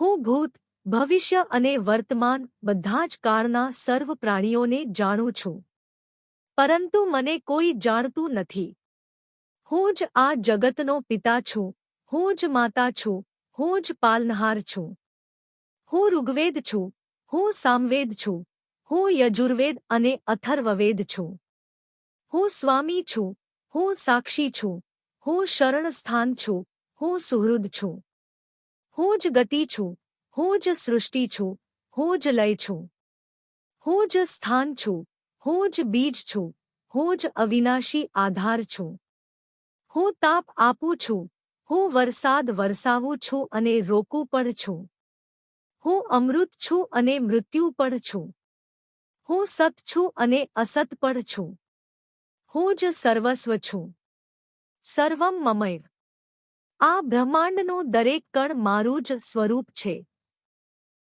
હું ભૂત, ભવિષ્ય અને વર્તમાન બધા જ કાળના સર્વ પ્રાણીઓને જાણું છું. પરંતુ મને કોઈ જાણતું નથી. હું જ આ જગતનો પિતા છું, હું જ માતા છું, હું જ પાલનહાર છું. હું ઋગ્વેદ છું, હું સામવેદ છું, હું યજુર્વેદ અને અથર્વવેદ છું. હું સ્વામી છું, હું સાક્ષી છું, હું શરણસ્થાન છું, હું સુહૃદ છું. હું જ ગતિ છું, હું જ સૃષ્ટિ છું, હું જ લય છું. હું જ સ્થાન છું, હું જ બીજ છું, હું જ અવિનાશી આધાર છું. હું તાપ આપું છું, હું વરસાદ વરસાવું છું અને રોકું પણ છું. હું અમૃત છું અને મૃત્યુ પણ છું. હું સત છું અને અસત પણ છું. હું જ સર્વસ્વ છું. સર્વમ મમૈવ. આ બ્રહ્માંડનું દરેક કણ મારું જ સ્વરૂપ છે.